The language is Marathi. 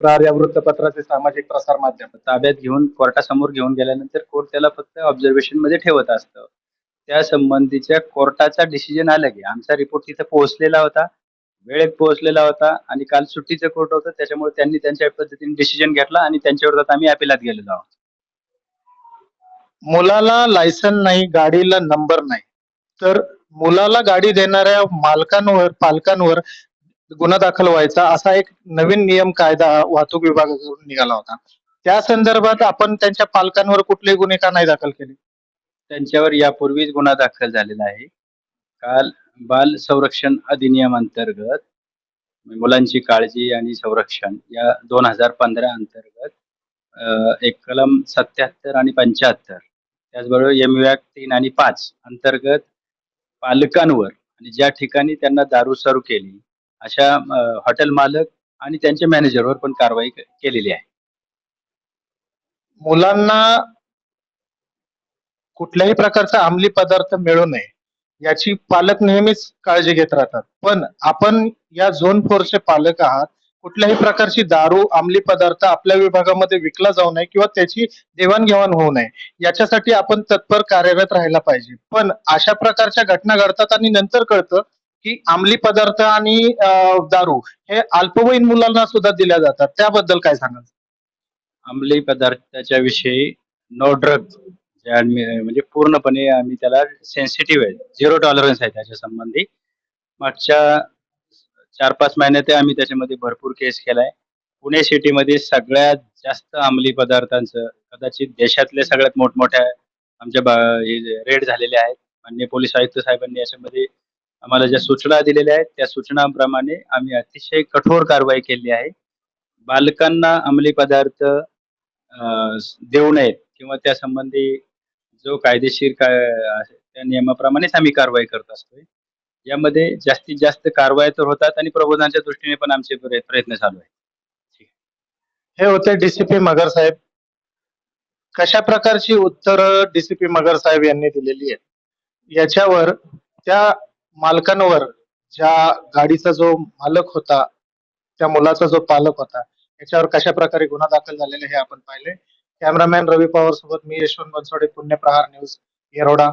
प्रहार या वृत्तपत्राचे सामाजिक प्रसार माध्यम ताब्यात घेऊन कोर्टासमोर घेऊन गेल्यानंतर कोर्ट त्याला फक्त ऑब्झर्वेशनमध्ये ठेवत असतं. त्या संबंधीच्या कोर्टाचा डिसिजन आला की आमचा रिपोर्ट तिथे पोहोचलेला होता. वेळेत पोहोचलेला होता आणि काल सुट्टीचं कोर्ट होतं त्याच्यामुळे त्यांनी त्यांच्या पद्धतीने डिसिजन घेतला आणि त्यांच्या विरोधात आम्ही अपिलात गेलेलो आहोत. मुलाला लायसन नाही गाडीला नंबर नाही. तर मुलाला गाडी देणाऱ्या मालकांवर पालकांवर गुन्हा दाखल व्हायचा असा एक नवीन नियम कायदा वाहतूक विभागाकडून निघाला होता. त्या संदर्भात आपण त्यांच्या पालकांवर कुठलेही गुन्हे का नाही दाखल केले? त्यांच्यावर यापूर्वीच गुन्हा दाखल झालेला आहे. काल बाल संरक्षण अधिनियम अंतर्गत मुलांची काळजी आणि संरक्षण या दोन हजार पंधरा अंतर्गत एक कलम सत्याहत्तर आणि पंच्याहत्तर त्याचबरोबर एम तीन आणि पाच अंतर्गत पालकांवर आणि ज्या ठिकाणी त्यांना दारू सरू केली अशा हॉटेल मालक आणि त्यांच्या मॅनेजरवर पण कारवाई केलेली आहे. मुलांना कुठल्याही प्रकारचा अंमली पदार्थ मिळू नये याची पालक नेहमीच काळजी घेत राहतात. पण आपण या झोन फोरचे पालक आहात कुठल्याही प्रकारची दारू अंमली पदार्थ आपल्या विभागामध्ये विकला जाऊ नये किंवा त्याची देवाणघेवाण होऊ नये याच्यासाठी आपण तत्पर कार्यरत राहायला पाहिजे. पण अशा प्रकारच्या घटना घडतात आणि नंतर कळतं की अंमली पदार्थ आणि दारू हे अल्पवयीन मुलांना सुद्धा दिल्या जातात. त्याबद्दल काय सांगाल? अंमली पदार्थाच्या विषयी नो ड्रग म्हणजे पूर्णपणे आम्ही त्याला सेन्सिटिव्ह आहे. झिरो टॉलरन्स आहे त्याच्या संबंधी. मागच्या चार पाच महिन्यात आम्ही त्याच्यामध्ये भरपूर केस केलाय. पुणे सिटीमध्ये सगळ्यात जास्त अंमली पदार्थांचं कदाचित देशातले सगळ्यात मोठमोठ्या आमच्या रेड झालेले आहेत. माननीय पोलीस आयुक्त साहेबांनी याच्यामध्ये आम्हाला ज्या सूचना दिलेल्या आहेत त्या सूचनांप्रमाणे आम्ही अतिशय कठोर कारवाई केली आहे. बालकांना अंमली पदार्थ देऊ नयेत किंवा त्या संबंधी जो कायदेशीर काय त्या नियमाप्रमाणेच आम्ही कारवाई करत असतोय. यामध्ये जास्तीत जास्त कारवाई तर होतात आणि प्रबोधनाच्या दृष्टीने पण आमचे प्रयत्न चालू आहेत. हे होते डीसीपी मगर साहेब. कशा प्रकारची उत्तर डीसीपी मगर साहेब यांनी दिलेली आहेत? याच्यावर त्या मालकांवर ज्या गाडीचा जो मालक होता त्या मुलाचा जो पालक होता याच्यावर कशा प्रकारे गुन्हा दाखल झालेला हे आपण पाहिले. कॅमेरामॅन रवी पवार सोबत मी यशवंत बनसोडे पुण्य प्रहार न्यूज येरोडा.